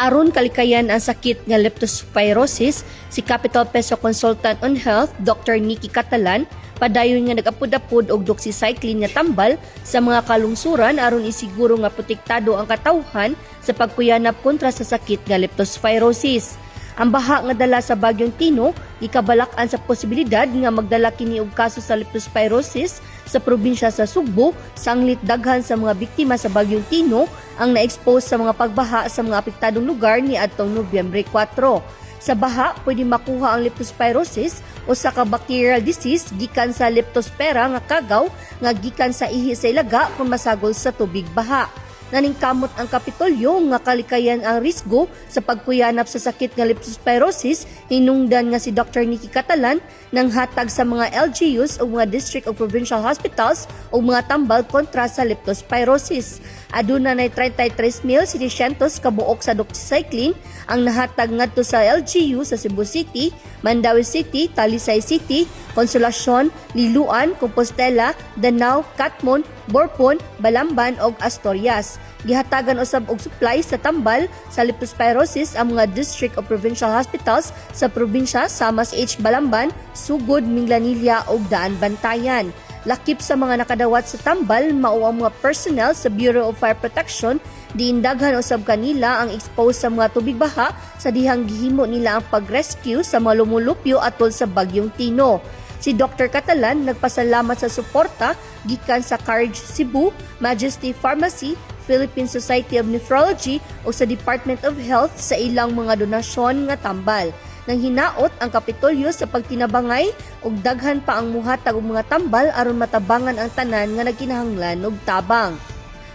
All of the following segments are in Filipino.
Aron kalikayan ang sakit nga leptospirosis, si Capital Peso Consultant on Health, Dr. Nikki Catalan, padayon nga nagapud-apud og doxycycline nga tambal sa mga kalungsuran aron isiguro nga protektado ang katawhan sa pagkuyanap kontra sa sakit nga leptospirosis. Ang baha nga dala sa Bagyong Tino, ikabalak-an sa posibilidad nga magdala kini og kaso sa leptospirosis sa probinsya sa Sugbo, sanglit daghan sa mga biktima sa Bagyong Tino ang na-expose sa mga pagbaha sa mga apektadong lugar ni adtong Nobyembre 4. Sa baha, pwede makuha ang leptospirosis o sa bacterial disease gikan sa leptospira nga kagaw nga gikan sa ihi sa ilaga kung masagol sa tubig baha naningkamot ang Kapitolyo nga kalikayan ang risgo sa pagkuyanap sa sakit nga leptospirosis hinungdan nga si Dr. Nikki Catalan nang hatag sa mga LGUs o mga District of Provincial Hospitals o mga tambal kontra sa leptospirosis. Aduna na 33,700 kabuok sa doxycycline ang nahatag ngadto sa LGU sa Cebu City, Mandawi City, Talisay City, Consolacion, Liluan, Compostela, Danao, Katmon, Borpon, Balamban ug Astorias. Gihatagan usab og supply sa tambal sa leptospirosis ang mga District of Provincial Hospitals sa probinsya sama sa H. Balamban, Sugod, Minglanilla ug Daan Bantayan. Lakip sa mga nakadawat sa tambal mao ang mga personnel sa Bureau of Fire Protection diin daghan usab kanila ang exposed sa mga tubig baha sa dihang gihimo nila ang pag-rescue sa mga lumulupyo atol sa Bagyong Tino. Si Dr. Catalan nagpasalamat sa suporta gikan sa Carge Cebu, Majesty Pharmacy, Philippine Society of Nephrology o sa Department of Health sa ilang mga donasyon nga tambal. Nang hinaot ang Kapitolyo sa pagtinabangay ug daghan pa ang muhatag og mga tambal aron matabangan ang tanan nga nagkinahanglan og tabang.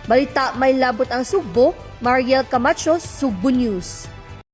Balita may labot ang Sugbo, Mariel Camacho, Sugbo News.